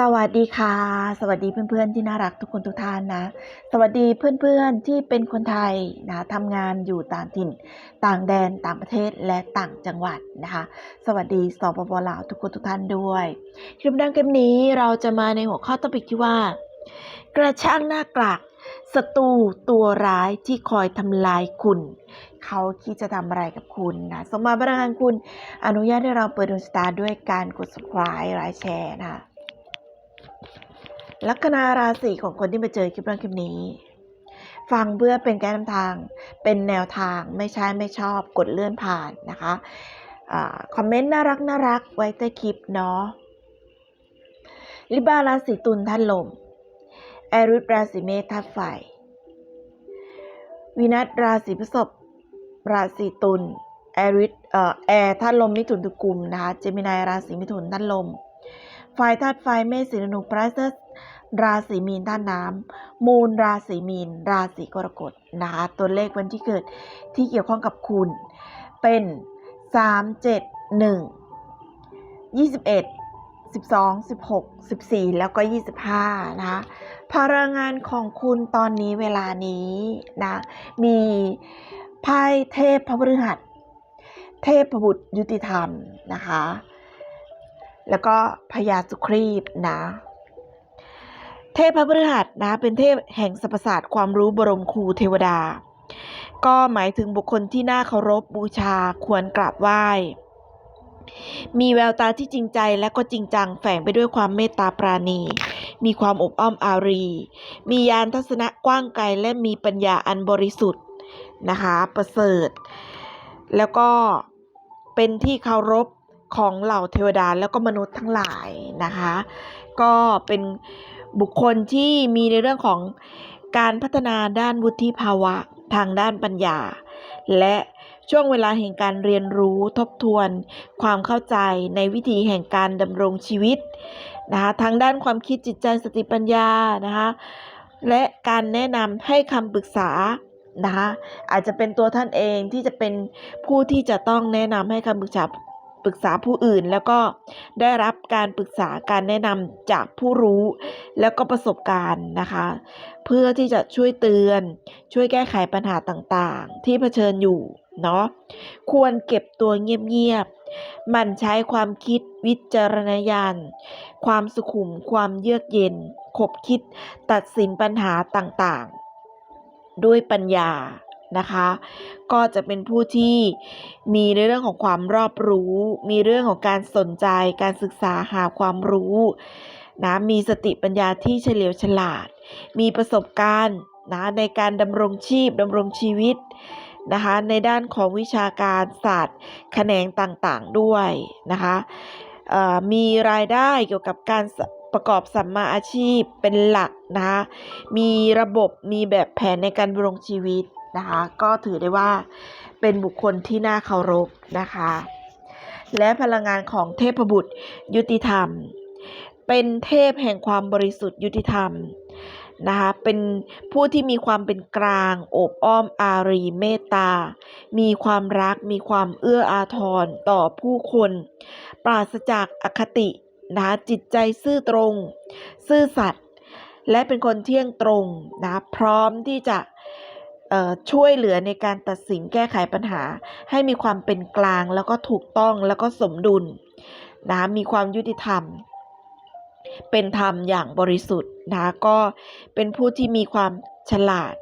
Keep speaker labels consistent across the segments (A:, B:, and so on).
A: สวัสดีค่ะ สวัสดีเพื่อนๆที่น่ารักทุกคนทุกท่านนะ สวัสดีเพื่อนๆที่เป็นคนไทยนะทำงานอยู่ต่างถิ่น ต่างแดนต่างประเทศและต่างจังหวัดนะคะ สวัสดีสปปลาวทุกคนทุกท่านด้วยคลิปดังเกมนี้เราจะมาในหัวข้อตอปิกที่ว่า กระช่างหน้ากลากศัตรูตัวร้ายที่คอยทำลายคุณ เขาคิดจะทำอะไรกับคุณนะสมมาประทานคุณ อนุญาตให้เราเปิดดวงชะตาด้วยการกด subscribe ไลค์แชร์นะคะ ลัคนาราศีของคนที่มาเจอคลิปเรื่องคลิปนี้ ฟังเพื่อเป็นแก้นำทาง เป็นแนวทางไม่ใช่ไม่ชอบกดเลื่อนผ่านนะคะอาคอมเมนต์น่ารักน่ารักไว้ใต้คลิปเนาะลิบาราศีตุลท่านลม แอรุสราศีเมษท่าตุไฟวินัสราศีพฤษภราศีตุลแอริสเอ่อแอร์ธาตุลมมิถุนตุกุมนะคะเจมินายราศีมิถุนธาตุลมไฟธาตุไฟเมษสิงห์ธนูพระเซส ราศีมีนธาตุน้ำมูลราศีมีน ราศีกรกฎนะคะตัวเลขวันที่เกิดที่เกี่ยวข้องกับคุณ เป็น 3 7 1 21 12 16 14 แล้วก็ 25 นะคะพลังงานของคุณตอนนี้เวลานี้นะมีไพ่เทพพระพฤหัส เทพบุตรยุติธรรมนะคะ แล้วก็พญาสุครีบนะ เทพพระพฤหัสนะเป็นเทพแห่งสรรพศาสตร์ความรู้บรมครูเทวดา ก็หมายถึงบุคคลที่น่าเคารพบูชาควรกราบไหว้ มีแววตาที่จริงใจและก็จริงจังแฝงไปด้วยความเมตตาปราณี มีความอบอ้อมอารี มียานทัศนะกว้างไกลและมีปัญญาอันบริสุทธิ์นะคะประเสริฐ แล้วก็เป็นที่เคารพของเหล่าเทวดาแล้วก็มนุษย์ทั้งหลายนะคะ ก็เป็น บุคคลที่มีในเรื่องของการพัฒนาด้านวุฒิภาวะทางด้านปัญญา และช่วงเวลาแห่งการเรียนรู้ทบทวน ความเข้าใจในวิธีแห่งการดำรงชีวิตนะคะทางด้านความคิดจิตใจสติปัญญานะคะและการแนะนำให้คำปรึกษานะคะอาจจะเป็นตัวท่านเองที่จะเป็นผู้ที่จะต้องแนะนำให้คำปรึกษา ปรึกษาผู้อื่น แล้วก็ได้รับการปรึกษาการแนะนำจากผู้รู้ แล้วก็ประสบการณ์นะคะ เพื่อที่จะช่วยเตือน ช่วยแก้ไขปัญหาต่างๆ ที่เผชิญอยู่เนาะควรเก็บตัวเงียบๆหมันใช้ความคิดวิจารณญาณ ความสุขุม ความเยือกเย็น ขบคิดตัดสินปัญหาต่างๆ ด้วยปัญญา นะคะ ก็จะเป็นผู้ที่มีในเรื่องของความรอบรู้ มีเรื่องของการสนใจ การศึกษาหาความรู้นะมีสติปัญญาที่เฉลียวฉลาด มีประสบการณ์นะในการดำรงชีพดำรงชีวิตนะคะในด้านของวิชาการศาสตร์แขนงต่างๆด้วยนะคะมีรายได้เกี่ยวกับการประกอบสัมมาอาชีพเป็นหลักนะคะมีระบบมีแบบแผนในการดำรงชีวิต นะคะ ก็ถือได้ว่าเป็นบุคคลที่น่าเคารพนะคะ และพลังงานของเทพบุตรยุติธรรม เป็นเทพแห่งความบริสุทธิ์ยุติธรรมนะคะเป็นผู้ที่มีความเป็นกลาง โอบอ้อมอารีเมตตา มีความรัก มีความเอื้ออาทรต่อผู้คน ปราศจากอคตินะคะจิตใจซื่อตรง ซื่อสัตย์และเป็นคนเที่ยงตรงนะพร้อมที่จะ ช่วยเหลือในการตัดสินแก้ไขปัญหา ให้มีความเป็นกลางแล้วก็ถูกต้องแล้วก็สมดุลนะมีความยุติธรรม เป็นธรรมอย่างบริสุทธิ์นะก็เป็นผู้ที่มีความฉลาด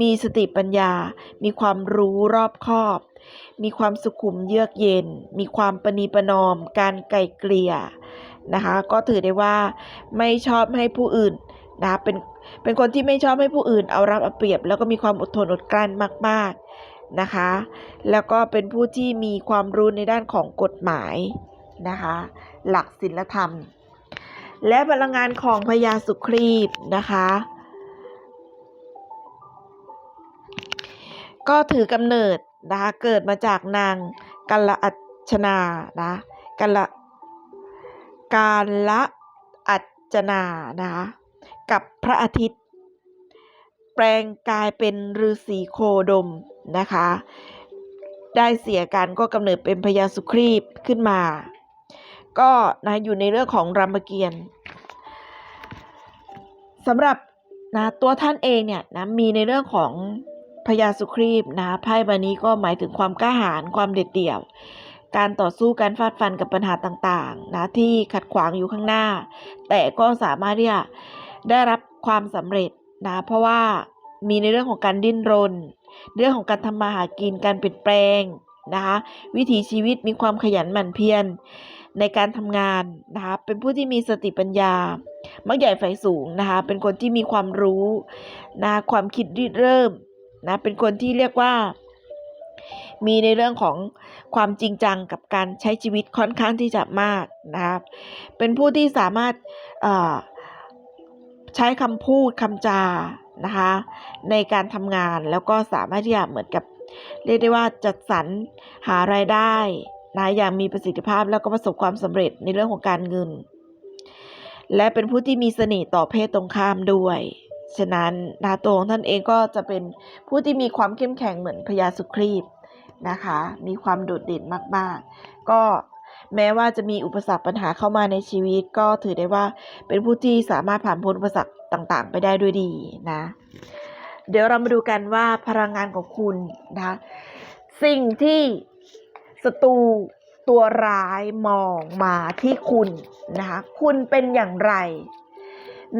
A: มีสติปัญญา มีความรู้รอบคอบ มีความสุขุมเยือกเย็น มีความประนีประนอม การไกล่เกลี่ยนะคะก็ถือได้ว่าไม่ชอบให้ผู้อื่น นะเป็นเป็นคนที่ไม่ชอบให้ผู้อื่นเอารัดเอาเปรียบ แล้วก็มีความอดทนอดกลั้นมาก ๆนะคะ แล้วก็เป็นผู้ที่มีความรู้ในด้านของกฎหมายนะคะ หลักศีลธรรม และพลังงานของพญาสุครีบนะคะก็ถือกำเนิดนะคะเกิดมาจากนางกัลอัชนานะกัลการละอัจนานะคะ กับพระอาทิตย์ แปลงกายเป็นฤาษีโคดมนะคะ ได้เสียกันก็กำเนิดเป็นพญาสุครีบขึ้นมา ก็นะอยู่ในเรื่องของรามเกียรติ์สำหรับนะตัวท่านเองเนี่ยนะมีในเรื่องของพญาสุครีบนะไพ่ใบนี้ก็หมายถึงความกล้าหาญความเด็ดเดี่ยว การต่อสู้การฟาดฟันกับปัญหาต่างๆนะที่ขัดขวางอยู่ข้างหน้า แต่ก็สามารถที่จะ ได้รับความสำเร็จนะเพราะว่ามีในเรื่องของการดิ้นรน เรื่องของการทำมาหากินการเปลี่ยนแปลงนะคะวิถีชีวิตมีความขยันหมั่นเพียรในการทำงานนะคะเป็นผู้ที่มีสติปัญญา มักใหญ่ไฟสูงนะคะเป็นคนที่มีความรู้นะความคิดริเริ่มนะเป็นคนที่เรียกว่า มีในเรื่องของความจริงจังกับการใช้ชีวิตค่อนข้างที่จะมากนะครับเป็นผู้ที่สามารถ ใช้คำพูดคำจานะคะ ในการทำงานแล้วก็สามารถที่จะเหมือนกับ เรียกได้ว่าจัดสรรหารายได้นะอย่างมีประสิทธิภาพแล้วก็ประสบความสำเร็จในเรื่องของการเงิน และเป็นผู้ที่มีเสน่ห์ต่อเพศตรงข้ามด้วย ฉะนั้นนะตัวของท่านเองก็จะเป็นผู้ที่มีความเข้มแข็งเหมือนพญาสุครีบนะคะ มีความโดดเด่นมาก ๆ ก็ แม้ว่าจะมีอุปสรรคปัญหาเข้ามาในชีวิต ก็ถือได้ว่าเป็นผู้ที่สามารถผ่านพ้นอุปสรรคต่างๆ ไปได้ด้วยดีนะ เดี๋ยวเรามาดูกันว่าพลังงานของคุณนะคะสิ่งที่ศัตรูตัวร้ายมองมาที่คุณนะคะคุณเป็นอย่างไร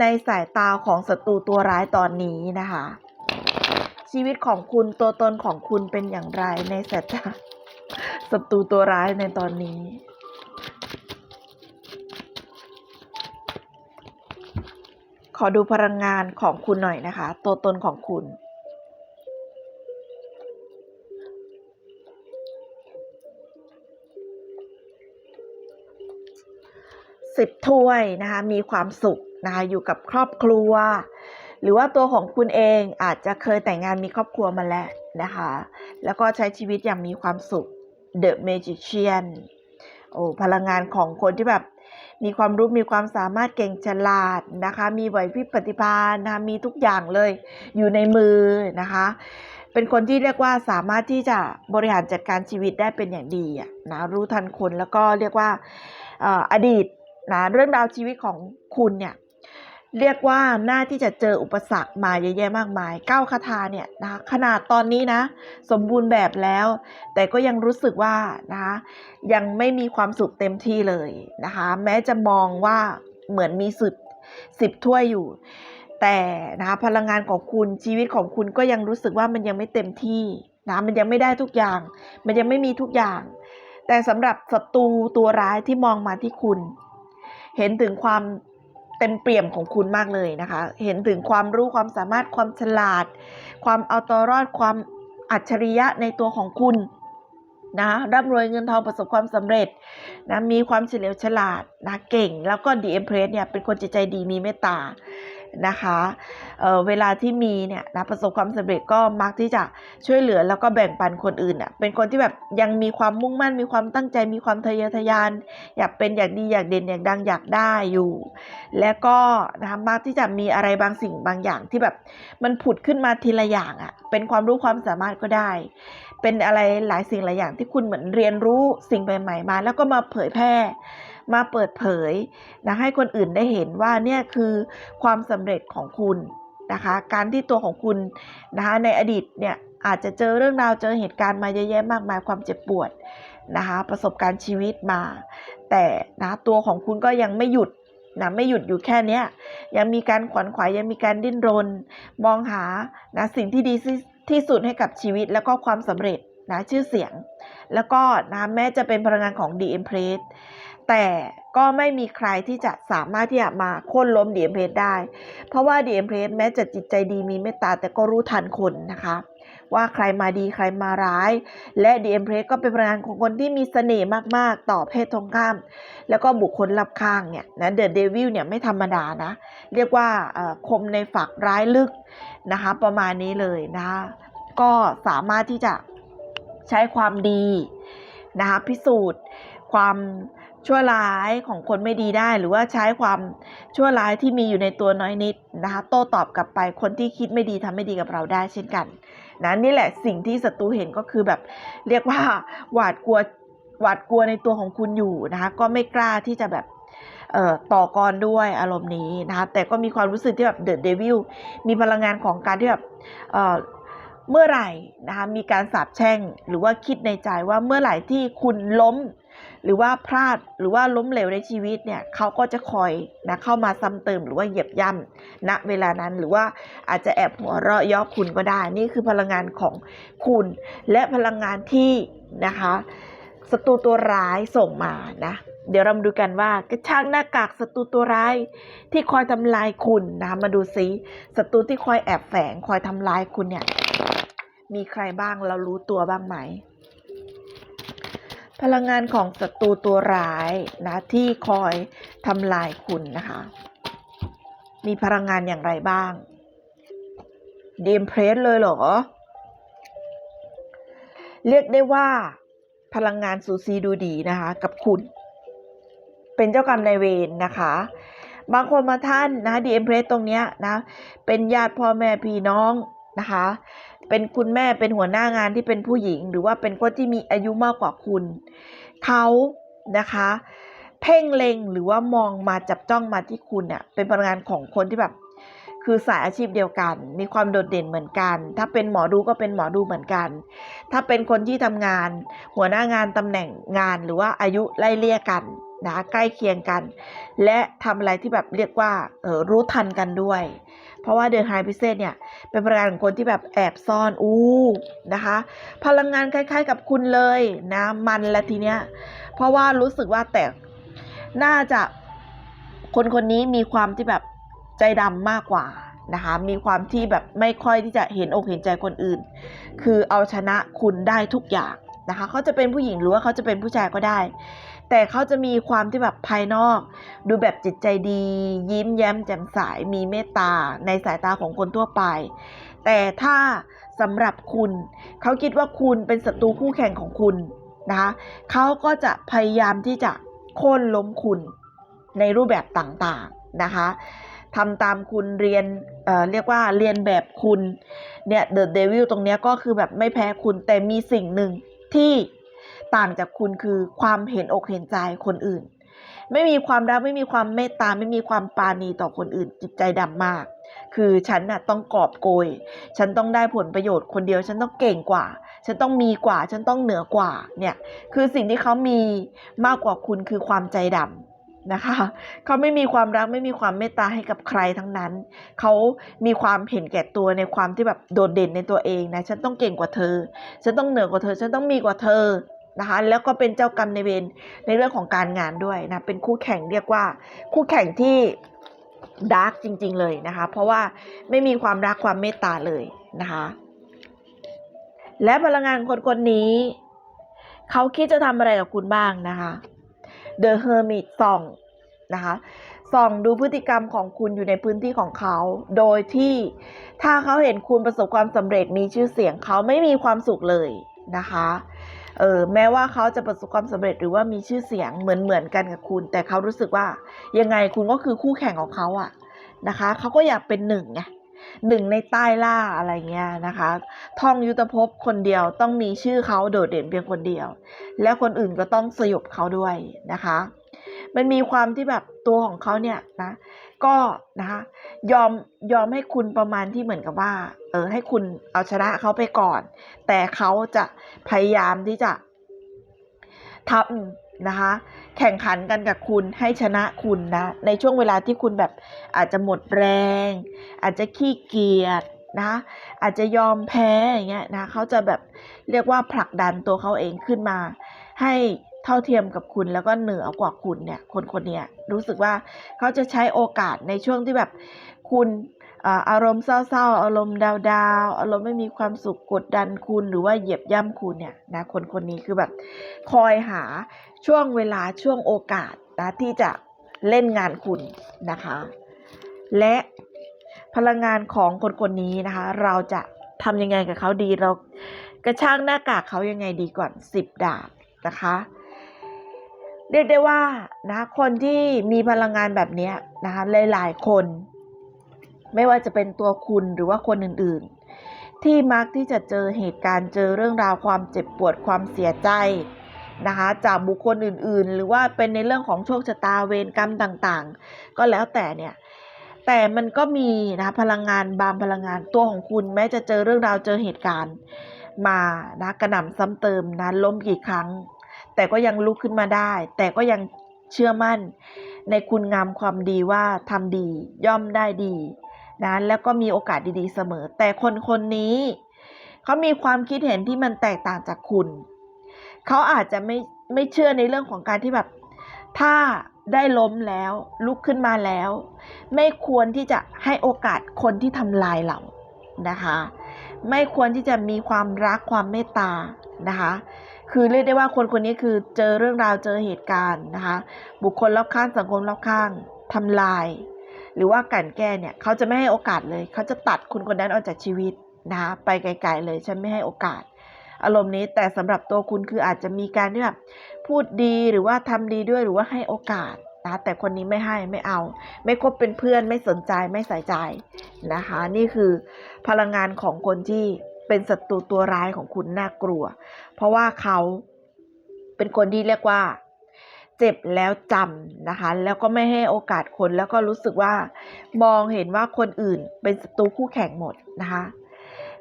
A: ในสายตาของศัตรูตัวร้ายตอนนี้นะคะชีวิตของคุณตัวตนของคุณเป็นอย่างไรในสายตาศัตรูตัวร้ายในตอนนี้ ขอดูพลังงานของคุณหน่อยนะคะ ตัวตนของคุณ สิบถ้วยนะคะ มีความสุขนะคะอยู่กับครอบครัว หรือว่าตัวของคุณเองอาจจะเคยแต่งงานมีครอบครัวมาแล้วนะคะ แล้วก็ใช้ชีวิตอย่างมีความสุข The Magician โอ้พลังงานของคนที่แบบ มีความรู้มีความสามารถเก่งฉลาดนะคะ มีไหวพริบปฏิภาณนะคะมีทุกอย่างเลยอยู่ในมือนะคะ เป็นคนที่เรียกว่าสามารถที่จะบริหารจัดการชีวิตได้เป็นอย่างดีนะรู้ทันคนแล้วก็เรียกว่าออดีตนะเรื่องราวชีวิตของคุณเนี่ย เรียกว่าหน้าที่จะเจออุปสรรคมาเยอะแยะมากมายเก้าคาถาเนี่ยนะคะขนาดตอนนี้นะ สมบูรณ์แบบแล้ว แต่ก็ยังรู้สึกว่านะคะยังไม่มีความสุขเต็มที่เลยนะคะ แม้จะมองว่าเหมือนมีสิบสิบถ้วยอยู่ แต่นะคะพลังงานของคุณชีวิตของคุณก็ยังรู้สึกว่ามันยังไม่เต็มที่นะมันยังไม่ได้ทุกอย่าง มันยังไม่มีทุกอย่าง แต่สำหรับศัตรูตัวร้ายที่มองมาที่คุณ เห็นถึงความ เต็มเปี่ยมของคุณมากเลยนะคะ เห็นถึงความรู้ความสามารถความฉลาด ความเอาตัวรอดความอัจฉริยะในตัวของคุณนะร่ำรวยเงินทองประสบความสำเร็จนะมีความเฉลียวฉลาดนะเก่ง แล้วก็ดีเอ็มเพรสเนี่ยเป็นคนจิตใจดีมีเมตตา นะคะเเวลาที่มีเนี่ยนะประสบความสำเร็จก็มักที่จะช่วยเหลือแล้วก็แบ่งปันคนอื่นอะเป็นคนที่แบบยังมีความมุ่งมั่น มีความตั้งใจ มีความทะเยอทะยาน อยากเป็นอยากดีอยากเด่นอยากดังอยากได้อยู่ และก็นะคะมักที่จะมีอะไรบางสิ่งบางอย่างที่แบบมันผุดขึ้นมาทีละอย่างอะ่ะเป็นความรู้ความสามารถก็ได้ เป็นอะไรหลายสิ่งหลายอย่างที่คุณเหมือนเรียนรู้สิ่งใหม่ๆมา แล้วก็มาเผยแพร่ มาเปิดเผยนะให้คนอื่นได้เห็นว่าเนี่ยคือความสำเร็จของคุณนะคะการที่ตัวของคุณนะคะในอดีตเนี่ยอาจจะเจอเรื่องราวเจอเหตุการณ์มาเยอะแยะมากมายความเจ็บปวดนะคะประสบการณ์ชีวิตมา แต่นะตัวของคุณก็ยังไม่หยุดนะไม่หยุดอยู่แค่เนี้ยยังมีการขวนขวายยังมีการดิ้นรน มองหานะสิ่งที่ดีที่สุดให้กับชีวิตแล้วก็ความสำเร็จนะชื่อเสียง แล้วก็นะแม้จะเป็นพลังงานของ The Empress แต่ก็ไม่มีใครที่จะสามารถที่จะมาโค่นล้ม The Empress ได้ เพราะว่า The Empress แม้จะจิตใจดีมีเมตตาแต่ก็รู้ทันคนนะคะว่าใครมาดีใครมาร้าย และ The Empress ก็เป็นพลังงานของคนที่มีเสน่ห์มาก ๆ ต่อเพศตรงข้าม แล้วก็บุคคลรับข้างเนี่ยนะเดอะเดวิลเนี่ยไม่ธรรมดานะ เรียกว่าคมในฝักร้ายลึกนะคะ ประมาณนี้เลยนะคะก็สามารถที่จะใช้ความดีนะคะพิสูจน์ความ ชั่วร้ายของคนไม่ดีได้ หรือว่าใช้ความชั่วร้ายที่มีอยู่ในตัวน้อยนิดนะคะโต้ตอบกลับไปคนที่คิดไม่ดีทำไม่ดีกับเราได้เช่นกันนะนี่แหละสิ่งที่ศัตรูเห็นก็คือแบบเรียกว่าหวาดกลัวหวาดกลัวในตัวของคุณอยู่นะคะก็ไม่กล้าที่จะแบบเอ่อต่อกรด้วยอารมณ์นี้นะคะแต่ก็มีความรู้สึกที่แบบเดอะเดวิลมีพลังงานของการที่แบบเอ่อเมื่อไหร่นะคะมีการสาบแช่งหรือว่าคิดในใจว่าเมื่อไหร่ที่คุณล้ม หรือว่าพลาดหรือว่าล้มเหลวในชีวิตเนี่ยเขาก็จะคอยนะเข้ามาซ้ำเติมหรือว่าเหยียบย่ำณเวลานั้นหรือว่าอาจจะแอบหัวเราะย่อคุณก็ได้ นี่คือพลังงานของคุณ และพลังงานที่นะคะศัตรูตัวร้ายส่งมานะเดี๋ยวเรามาดูกันว่ากระชางหน้ากากศัตรูตัวร้ายที่คอยทำลายคุณนะมาดูซิศัตรูที่คอยแอบแฝงคอยทำลายคุณเนี่ยมีใครบ้างเรารู้ตัวบ้างไหม พลังงานของศัตรูตัวร้ายนะที่คอยทำลายคุณนะคะ มีพลังงานอย่างไรบ้างดีมเพรสเลยเหรอ เรียกได้ว่า พลังงานสูสีดูดีนะคะ กับคุณ เป็นเจ้ากรรมนายเวรนะคะ บางคนมาท่านนะดีเอ็มเพรสตรงเนี้ยนะ เป็นญาติพ่อแม่พี่น้องนะคะ เป็นคุณแม่เป็นหัวหน้างานที่เป็นผู้หญิง หรือว่าเป็นคนที่มีอายุมากกว่าคุณเขานะคะ เพ่งเล็งหรือว่ามองมาจับจ้องมาที่คุณเนี่ยเป็นพลังงานของคนที่แบบคือสายอาชีพเดียวกัน มีความโดดเด่นเหมือนกัน ถ้าเป็นหมอดูก็เป็นหมอดูเหมือนกัน ถ้าเป็นคนที่ทำงาน หัวหน้างานตำแหน่งงานหรือว่าอายุไล่เลี่ยกันนะใกล้เคียงกัน และทำอะไรที่แบบเรียกว่าเออรู้ทันกันด้วย เพราะว่าเด e h ไฮพิเศษเนี่ยเป็นพลังงานของคนที่แบบแอบซ่อนอู้นะคะ พลังงานคล้าย ๆ กับคุณเลยนะมันและทีเนี้ยเพราะว่ารู้สึกว่าแต่น่าจะคนคนนี้มีความที่แบบใจดำมากกว่านะคะมีความที่แบบไม่ค่อยที่จะเห็นอกเห็นใจคนอื่น คือเอาชนะคุณได้ทุกอย่างนะคะเขาจะเป็นผู้หญิงหรือว่าเขาจะเป็นผู้ชายก็ได้ แต่เขาจะมีความที่แบบภายนอก ดูแบบจิตใจดี ยิ้มแย้มแจ่มใสมีเมตตาในสายตาของคนทั่วไป แต่ถ้าสำหรับคุณ เขาคิดว่าคุณเป็นศัตรูคู่แข่งของคุณนะคะเขาก็จะพยายามที่จะโค่นล้มคุณในรูปแบบต่างๆนะคะทำตามคุณเรียนเออเรียกว่าเรียนแบบคุณเนี่ยเดอะเดวิลตรงเนี้ยก็คือแบบไม่แพ้คุณแต่มีสิ่งหนึ่งที่ ต่างจากคุณคือความเห็นอกเห็นใจคนอื่น ไม่มีความรักไม่มีความเมตตาไม่มีความปาณีต่อคนอื่น จิตใจดำมาก คือฉันน่ะต้องกอบโกย ฉันต้องได้ผลประโยชน์คนเดียว ฉันต้องเก่งกว่า ฉันต้องมีกว่า ฉันต้องเหนือกว่า เนี่ย คือสิ่งที่เขามีมากกว่าคุณคือความใจดำนะคะเขาไม่มีความรักไม่มีความเมตตาให้กับใครทั้งนั้น เขามีความเห็นแก่ตัวในความที่แบบโดดเด่นในตัวเองนะ ฉันต้องเก่งกว่าเธอ ฉันต้องเหนือกว่าเธอ ฉันต้องมีกว่าเธอ นะคะ แล้วก็เป็นเจ้ากรรมในเวรในเรื่องของการงานด้วยนะ เป็นคู่แข่งเรียกว่า คู่แข่งที่ดาร์กจริง ๆ เลยนะคะ เพราะว่าไม่มีความรักความเมตตาเลยนะคะ และพลังงานคนคนนี้ เขาคิดจะทำอะไรกับคุณบ้างนะคะ The Hermit ส่องนะคะส่องดูพฤติกรรมของคุณอยู่ในพื้นที่ของเขา โดยที่ถ้าเขาเห็นคุณประสบความสำเร็จมีชื่อเสียงเขาไม่มีความสุขเลยนะคะ เออแม้ว่าเขาจะประสบความสำเร็จหรือว่ามีชื่อเสียงเหมือนเหมือนกันกับคุณ แต่เขารู้สึกว่ายังไงคุณก็คือคู่แข่งของเขาอะนะคะเขาก็อยากเป็นหนึ่งไงหนึ่งในใต้ล่าอะไรเงี้ยนะคะท่องยุทธภพคนเดียวต้องมีชื่อเขาโดดเด่นเพียงคนเดียว และคนอื่นก็ต้องสยบเขาด้วยนะคะ มันมีความที่แบบตัวของเขาเนี่ยนะ ก็นะคะยอมยอมให้คุณประมาณที่เหมือนกับว่า เออ ให้คุณเอาชนะเขาไปก่อน แต่เขาจะพยายามที่จะทำนะคะ แข่งขันกันกับคุณให้ชนะคุณนะ ในช่วงเวลาที่คุณแบบอาจจะหมดแรง อาจจะขี้เกียจนะอาจจะยอมแพ้อย่างเงี้ยนะเขาจะแบบเรียกว่าผลักดันตัวเขาเองขึ้นมา ให้ ท่าเทียมกับคุณแล้วก็เหนือกว่าคุณเนี่ยคนคนเนี้ยรู้สึกว่าเขาจะใช้โอกาสในช่วงที่แบบคุณอาอารมณ์เศร้าๆ อารมณ์ดาวๆ อารมณ์ไม่มีความสุขกดดันคุณหรือว่าเหยียบย่ำคุณเนี่ยนะคนคนนี้คือแบบคอยหาช่วงเวลาช่วงโอกาสนะที่จะเล่นงานคุณนะคะ และพลังงานของคนคนนี้นะคะ เราจะทำยังไงกับเขาดีเรากระช่างหน้ากากเขายังไงดีก่อนสิบดาบนะคะ เรียกได้ว่านะคนที่มีพลังงานแบบนี้นะคะหลายๆคน ไม่ว่าจะเป็นตัวคุณหรือว่าคนอื่นๆ ที่มักที่จะเจอเหตุการณ์เจอเรื่องราวความเจ็บปวดความเสียใจนะคะจากบุคคลอื่นๆ หรือว่าเป็นในเรื่องของโชคชะตาเวรกรรมต่างๆ ก็แล้วแต่เนี่ยแต่มันก็มีนะคะพลังงานบางพลังงานตัวของคุณแม้จะเจอเรื่องราวเจอเหตุการณ์ มานะกระหน่ำซ้ำเติมนะล้มกี่ครั้ง แต่ก็ยังลุกขึ้นมาได้ แต่ก็ยังเชื่อมั่น ในคุณงามความดีว่าทำดีย่อมได้ดีนะแล้วก็มีโอกาสดีๆเสมอ แต่คนคนนี้ เขามีความคิดเห็นที่มันแตกต่างจากคุณ เขาอาจจะไม่ไม่เชื่อในเรื่องของการที่แบบ ถ้าได้ล้มแล้วลุกขึ้นมาแล้ว ไม่ควรที่จะให้โอกาสคนที่ทำลายเรานะคะ ไม่ควรที่จะมีความรักความเมตตา นะคะ คือเรียกได้ว่าคนคนนี้คือเจอเรื่องราวเจอเหตุการณ์นะคะ บุคคลรอบข้างสังคมรอบข้างทำลาย หรือว่ากลั่นแก้เนี่ยเขาจะไม่ให้โอกาสเลย เขาจะตัดคนคนนั้นออกจากชีวิตนะคะไปไกลๆเลยฉันไม่ให้โอกาส อารมณ์นี้แต่สำหรับตัวคุณคืออาจจะมีการที่แบบพูดดีหรือว่าทำดีด้วยหรือว่าให้โอกาสนะแต่คนนี้ไม่ให้ไม่เอา ไม่คบเป็นเพื่อนไม่สนใจไม่ใส่ใจนะคะ นี่คือพลังงานของคนที่ เป็นศัตรูตัวร้ายของคุณน่ากลัว เพราะว่าเขาเป็นคนที่เรียกว่า เจ็บแล้วจำนะคะ แล้วก็ไม่ให้โอกาสคนแล้วก็รู้สึกว่า มองเห็นว่าคนอื่นเป็นศัตรูคู่แข่งหมดนะคะ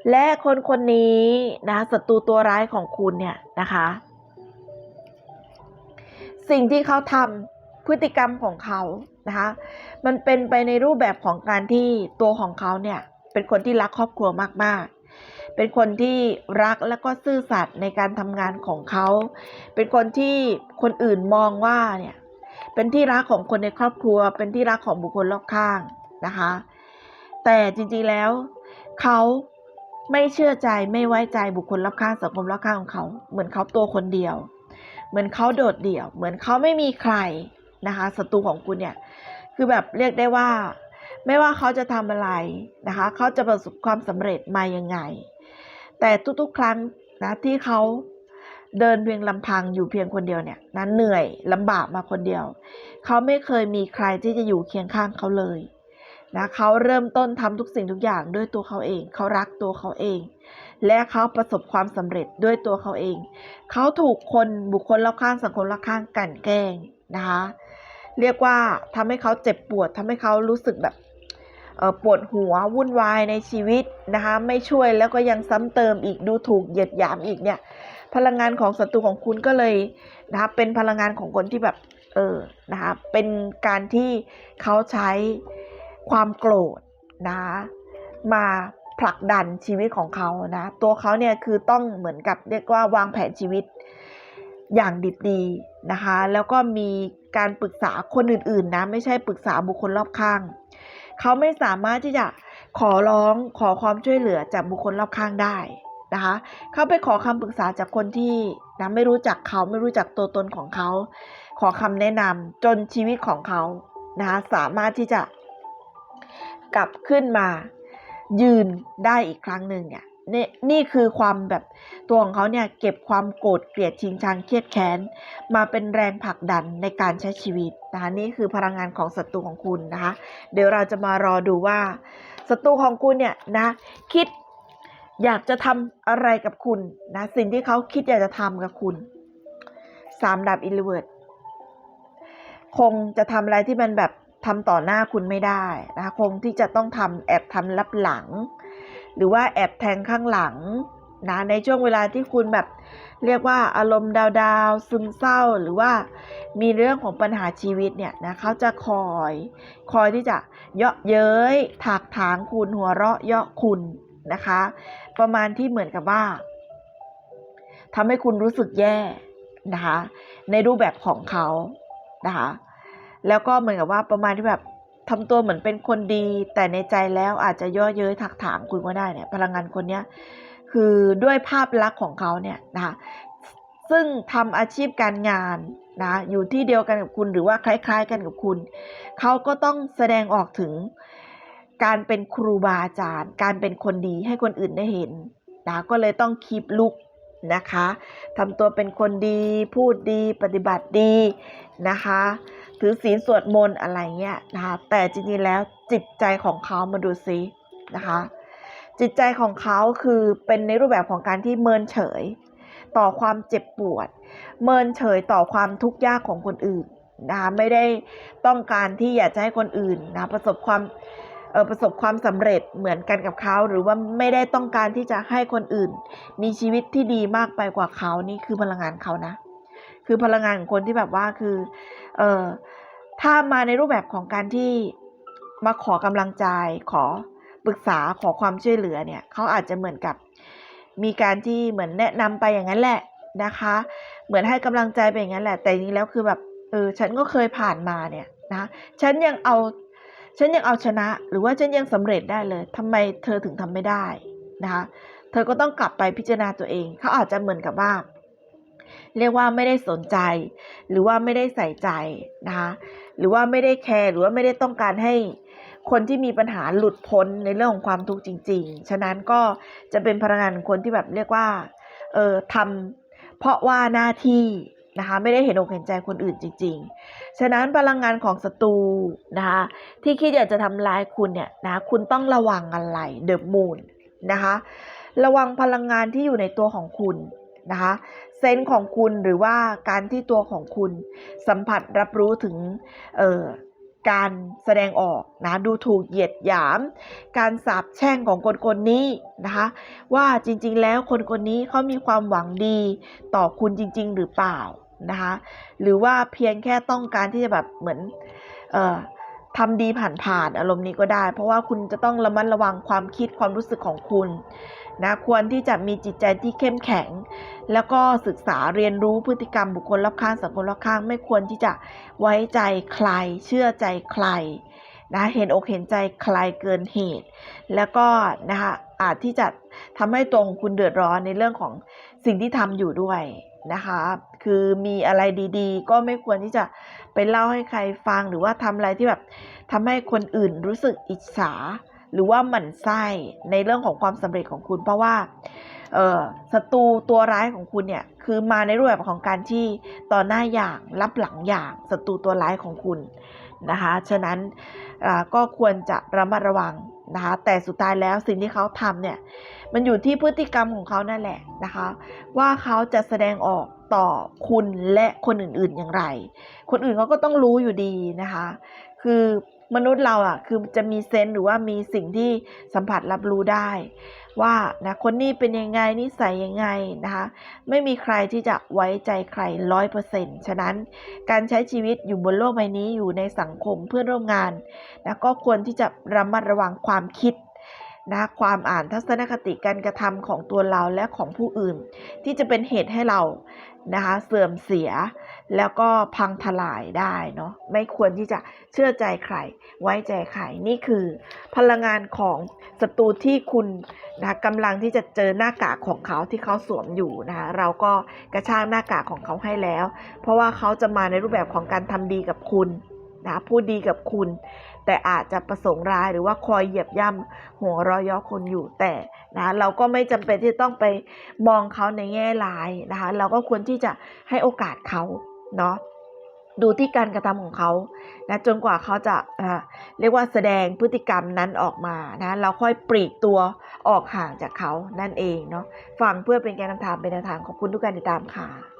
A: และคนคนนี้นะศัตรูตัวร้ายของคุณเนี่ยนะคะ สิ่งที่เขาทำพฤติกรรมของเขานะคะ มันเป็นไปในรูปแบบของการที่ตัวของเขาเนี่ยเป็นคนที่รักครอบครัวมากๆ เป็นคนที่รักและก็ซื่อสัตย์ในการทำงานของเขา เป็นคนที่คนอื่นมองว่าเนี่ยเป็นที่รักของคนในครอบครัว เป็นที่รักของบุคคลรอบข้างนะคะ แต่จริงๆแล้วเขาไม่เชื่อใจไม่ไว้ใจบุคคลรอบข้างสังคมรอบข้างของเขา เหมือนเขาตัวคนเดียว เหมือนเขาโดดเดี่ยว เหมือนเขาไม่มีใครนะคะศัตรูของคุณเนี่ยคือแบบเรียกได้ว่า ไม่ว่าเขาจะทำอะไรนะคะ เขาจะประสบความสำเร็จมายังไง แต่ทุกๆ ครั้งนะที่เขาเดินเพียงลำพังอยู่เพียงคนเดียวเนี่ยนั้นเหนื่อยลำบากมาคนเดียว เขาไม่เคยมีใครที่จะอยู่เคียงข้างเขาเลยนะเขาเริ่มต้นทำทุกสิ่งทุกอย่างด้วยตัวเขาเอง เขารักตัวเขาเอง และเขาประสบความสำเร็จด้วยตัวเขาเอง เขาถูกคนบุคคลรอบข้างสังคมรอบข้างกั่นแกล้งนะคะเรียกว่าทำให้เขาเจ็บปวดทำให้เขารู้สึกแบบ ปวดหัววุ่นวายในชีวิตนะคะไม่ช่วยแล้วก็ยังซ้ำเติมอีกดูถูกเหยียดหยามอีกเนี่ยพลังงานของศัตรูของคุณก็เลยนะคะเป็นพลังงานของคนที่แบบเออนะคะเป็นการที่เขาใช้ความโกรธนะะมาผลักดันชีวิตของเขานะตัวเขาเนี่ยคือต้องเหมือนกับเรียกว่าวางแผนชีวิตอย่างดิบดีนะคะแล้วก็มีการปรึกษาคนอื่นๆนะไม่ใช่ปรึกษาบุคคลรอบข้าง เขาไม่สามารถที่จะขอร้องขอความช่วยเหลือจากบุคคลรอบข้างได้นะคะเขาไปขอคำปรึกษาจากคนที่นะไม่รู้จักเขาไม่รู้จักตัวตนของเขา ขอคำแนะนำจนชีวิตของเขานะคะสามารถที่จะกลับขึ้นมายืนได้อีกครั้งหนึ่งเนี่ย นี่นี่คือความแบบตัวของเขาเนี่ยเก็บความโกรธเกลียดชิงชังเครียดแค้นมาเป็นแรงผลักดันในการใช้ชีวิตนะคะนี่คือพลังงานของศัตรูของคุณนะคะ เดี๋ยวเราจะมารอดูว่าศัตรูของคุณเนี่ยนะคิดอยากจะทำอะไรกับคุณนะสิ่งที่เขาคิดอยากจะทำกับคุณสามดับอินเวิร์ดคงจะทำอะไรที่มันแบบทำต่อหน้าคุณไม่ได้นะคะคงที่จะต้องทำแอบทำลับหลัง หรือว่าแอบแทงข้างหลังนะในช่วงเวลาที่คุณแบบเรียกว่าอารมณ์ดาวดาวๆซึมเศร้าหรือว่ามีเรื่องของปัญหาชีวิตเนี่ยนะเขาจะคอย คอยที่จะเยาะเย้ยถากถางคุณหัวเราะเยาะคุณนะคะ ประมาณที่เหมือนกับว่าทำให้คุณรู้สึกแย่นะคะในรูปแบบของเขานะคะแล้วก็เหมือนกับว่าประมาณที่แบบ ทำตัวเหมือนเป็นคนดี แต่ในใจแล้วอาจจะย่อเย้ยถักถางคุณก็ได้เนี่ย พลังงานคนเนี้ยคือด้วยภาพลักษณ์ของเขาเนี่ยนะคะซึ่งทำอาชีพการงานนะอยู่ที่เดียวกันกับคุณหรือว่าคล้าย ๆ กันกับคุณ เขาก็ต้องแสดงออกถึงการเป็นครูบาอาจารย์ การเป็นคนดีให้คนอื่นได้เห็นนะก็เลยต้องคีบลุกนะคะทำตัวเป็นคนดี พูดดีปฏิบัติดีนะคะ ถือศีลสวดมนต์อะไรเงี้ยนะคะ แต่จริงๆแล้วจิตใจของเขามาดูซินะคะ จิตใจของเขาคือเป็นในรูปแบบของการที่เมินเฉย ต่อความเจ็บปวด เมินเฉยต่อความทุกข์ยากของคนอื่นนะคะไม่ได้ต้องการที่อยากจะให้คนอื่นนะประสบความประสบความสำเร็จเหมือนกันกับเขา หรือว่าไม่ได้ต้องการที่จะให้คนอื่น มีชีวิตที่ดีมากไปกว่าเขานี่คือพลังงานเขานะ คือพลังงานของคนที่แบบว่าคือ เอ่อถ้ามาในรูปแบบของการที่มาขอกำลังใจขอปรึกษาขอความช่วยเหลือเนี่ยเขาอาจจะเหมือนกับมีการที่เหมือนแนะนำไปอย่างนั้นแหละนะคะ เหมือนให้กำลังใจไปอย่างนั้นแหละ แต่จริงแล้วคือแบบเออฉันก็เคยผ่านมาเนี่ยนะฉันยังเอาฉันยังเอาชนะ หรือว่าฉันยังสำเร็จได้เลยทำไมเธอถึงทำไม่ได้นะคะเธอก็ต้องกลับไปพิจารณาตัวเอง เขาอาจจะเหมือนกับว่า เรียกว่าไม่ได้สนใจ หรือว่าไม่ได้ใส่ใจนะคะหรือว่าไม่ได้แคร์หรือว่าไม่ได้ต้องการให้คนที่มีปัญหาหลุดพ้นในเรื่องของความทุกข์จริง ๆ ฉะนั้นก็จะเป็นพลังงานคนที่แบบเรียกว่า เออทำเพราะว่าหน้าที่นะคะไม่ได้เห็นอกเห็นใจคนอื่นจริง ๆ ฉะนั้นพลังงานของศัตรูนะคะที่คิดอยากจะทำร้ายคุณเนี่ยนะคุณต้องระวังอะไรเดอะมูนนะคะระวังพลังงานที่อยู่ในตัวของคุณนะคะ เซนส์ของคุณหรือว่าการที่ตัวของคุณสัมผัสรับรู้ถึงการแสดงออกนะดูถูกเหยียดหยาม การสาบแช่งของคนคนนี้นะคะว่าจริงๆแล้วคนคนนี้เขามีความหวังดีต่อคุณจริง ๆ หรือเปล่านะคะหรือว่าเพียงแค่ต้องการที่จะแบบเหมือนเออทำดีผ่านๆอารมณ์นี้ก็ได้ เพราะว่าคุณจะต้องระมัดระวังความคิดความรู้สึกของคุณ นะควรที่จะมีจิตใจที่เข้มแข็ง แล้วก็ศึกษาเรียนรู้พฤติกรรมบุคคลรอบข้างสังคมรอบข้าง ไม่ควรที่จะไว้ใจใคร เชื่อใจใครนะเห็นอกเห็นใจใครเกินเหตุ แล้วก็นะคะอาจที่จะทำให้ตัวของคุณเดือดร้อนในเรื่องของสิ่งที่ทำอยู่ด้วยนะคะ คือมีอะไรดีๆ ก็ไม่ควรที่จะไปเล่าให้ใครฟังหรือว่าทำอะไรที่แบบทำให้คนอื่นรู้สึกอิจฉา หรือว่าหมั่นไส้ในเรื่องของความสำเร็จของคุณ เพราะว่าเศัตรูตัวร้ายของคุณเนี่ยคือมาในรูปแบบของการที่ต่อหน้าอย่างรับหลังอย่างศัตรูตัวร้ายของคุณนะคะฉะนั้นก็ควรจะระมัดระวังนะคะแต่สุดท้ายแล้วสิ่งที่เขาทำเนี่ยมันอยู่ที่พฤติกรรมของเขานั่นแหละนะคะ ว่าเขาจะแสดงออกต่อคุณและคนอื่นๆอย่างไร คนอื่นเขาก็ต้องรู้อยู่ดีนะคะ คือ มนุษย์เราอะคือจะมีเซนส์หรือว่ามีสิ่งที่สัมผัสรับรู้ได้ ว่านะคนนี้เป็นยังไงนิสัยยังไงนะคะไม่มีใครที่จะไว้ใจใครร้อยเปอร์เซ็นต์ฉะนั้นการใช้ชีวิตอยู่บนโลกใบนี้อยู่ในสังคมเพื่อนร่วมงานนะก็ควรที่จะระมัดระวังความคิดนะความอ่านทัศนคติการกระทำของตัวเราและของผู้อื่น ที่จะเป็นเหตุให้เรา นะคะ เสื่อมเสีย แล้วก็พังทลายได้เนาะไม่ควรที่จะเชื่อใจใคร ไว้ใจใคร นี่คือ พลังงานของศัตรูที่คุณนะกำลังที่จะเจอหน้ากากของเขาที่เขาสวมอยู่นะคะเราก็กระชากหน้ากากของเขาให้แล้ว เพราะว่าเขาจะมาในรูปแบบของการทำดีกับคุณนะพูดดีกับคุณ แต่อาจจะประสงค์ร้ายหรือว่าคอยเหยียบย่ำหัวเรอยย่อคนอยู่แต่นะเราก็ไม่จำเป็นที่ต้องไปมองเขาในแง่ร้ายนะคะเราก็ควรที่จะให้โอกาสเขาเนาะดูที่การกระทำของเขานะจนกว่าเขาจะเรียกว่าแสดงพฤติกรรมนั้นออกมานะเราค่อยปลีกตัวออกห่างจากเขานั่นเองเนาะฟังเพื่อเป็นการนำทางเป็นแนวทางขอบคุณทุกการติดตามค่ะ